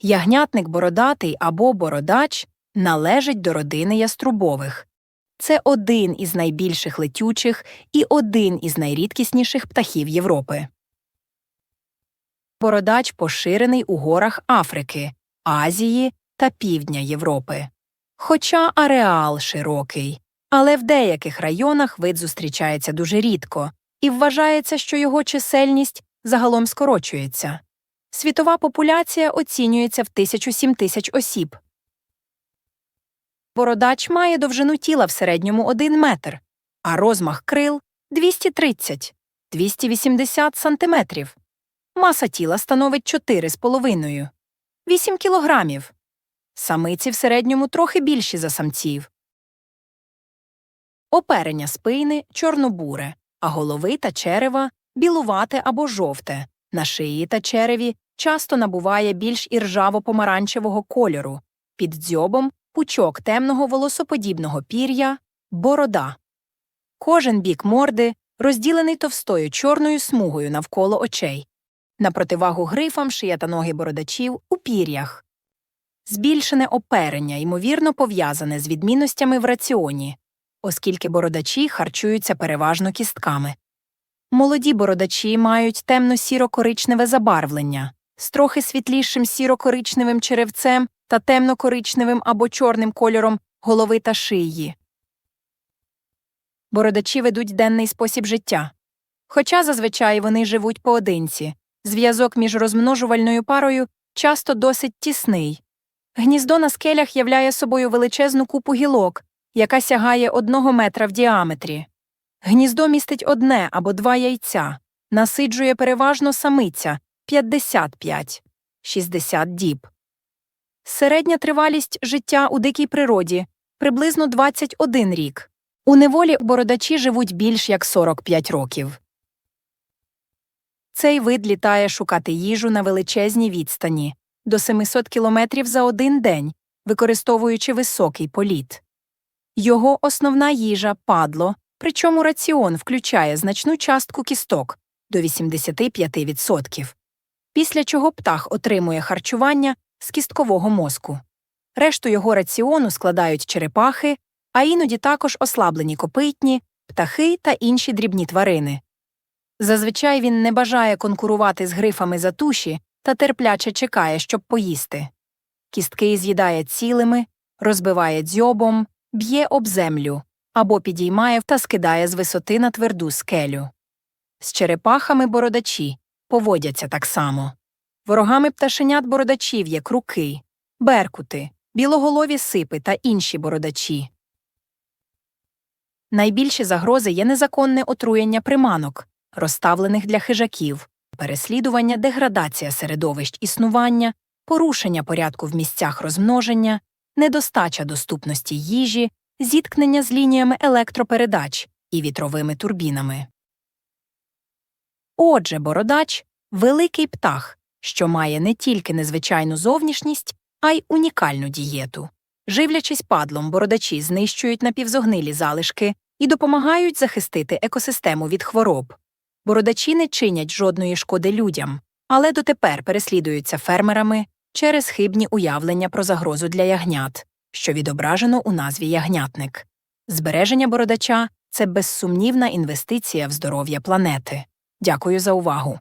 Ягнятник бородатий або бородач належить до родини яструбових. Це один із найбільших летючих і один із найрідкісніших птахів Європи. Бородач поширений у горах Африки, Азії та Півдня Європи. Хоча ареал широкий, але в деяких районах вид зустрічається дуже рідко, і вважається, що його чисельність загалом скорочується. Світова популяція оцінюється в 1007 тисяч осіб. Бородач має довжину тіла в середньому 1 метр, а розмах крил 230-280 сантиметрів. Маса тіла становить 4,5 – 8 кілограмів. Самиці в середньому трохи більші за самців. Оперення спини чорнобуре, а голови та черева білувате або жовте. На шиї та череві часто набуває більш іржаво-помаранчевого кольору, під дзьобом пучок темного волосоподібного пір'я, борода. Кожен бік морди розділений товстою чорною смугою навколо очей. На противагу грифам шия та ноги бородачів у пір'ях. Збільшене оперення ймовірно пов'язане з відмінностями в раціоні, оскільки бородачі харчуються переважно кістками. Молоді бородачі мають темно-сіро-коричневе забарвлення з трохи світлішим сіро-коричневим черевцем та темно-коричневим або чорним кольором голови та шиї. Бородачі ведуть денний спосіб життя. Хоча зазвичай вони живуть поодинці, зв'язок між розмножувальною парою часто досить тісний. Гніздо на скелях являє собою величезну купу гілок, яка сягає одного метра в діаметрі. Гніздо містить одне або два яйця, насиджує переважно самиця 55-60 діб. Середня тривалість життя у дикій природі приблизно 21 рік. У неволі бородачі живуть більш як 45 років. Цей вид літає шукати їжу на величезній відстані до 700 кілометрів за один день, використовуючи високий політ. Його основна їжа падло, причому раціон включає значну частку кісток до 85%, після чого птах отримує харчування з кісткового мозку. Решту його раціону складають черепахи, а іноді також ослаблені копитні, птахи та інші дрібні тварини. Зазвичай він не бажає конкурувати з грифами за туші та терпляче чекає, щоб поїсти. Кістки з'їдає цілими, розбиває дзьобом, б'є об землю або підіймає та скидає з висоти на тверду скелю. З черепахами бородачі поводяться так само. Ворогами пташенят бородачів є круки, беркути, білоголові сипи та інші бородачі. Найбільші загрози є незаконне отруєння приманок, розставлених для хижаків, переслідування, деградація середовищ існування, порушення порядку в місцях розмноження, недостача доступності їжі, зіткнення з лініями електропередач і вітровими турбінами. Отже, бородач великий птах, що має не тільки незвичайну зовнішність, а й унікальну дієту. Живлячись падлом, бородачі знищують напівзогнилі залишки і допомагають захистити екосистему від хвороб. Бородачі не чинять жодної шкоди людям, але дотепер переслідуються фермерами через хибні уявлення про загрозу для ягнят, що відображено у назві ягнятник. Збереження бородача це безсумнівна інвестиція в здоров'я планети. Дякую за увагу.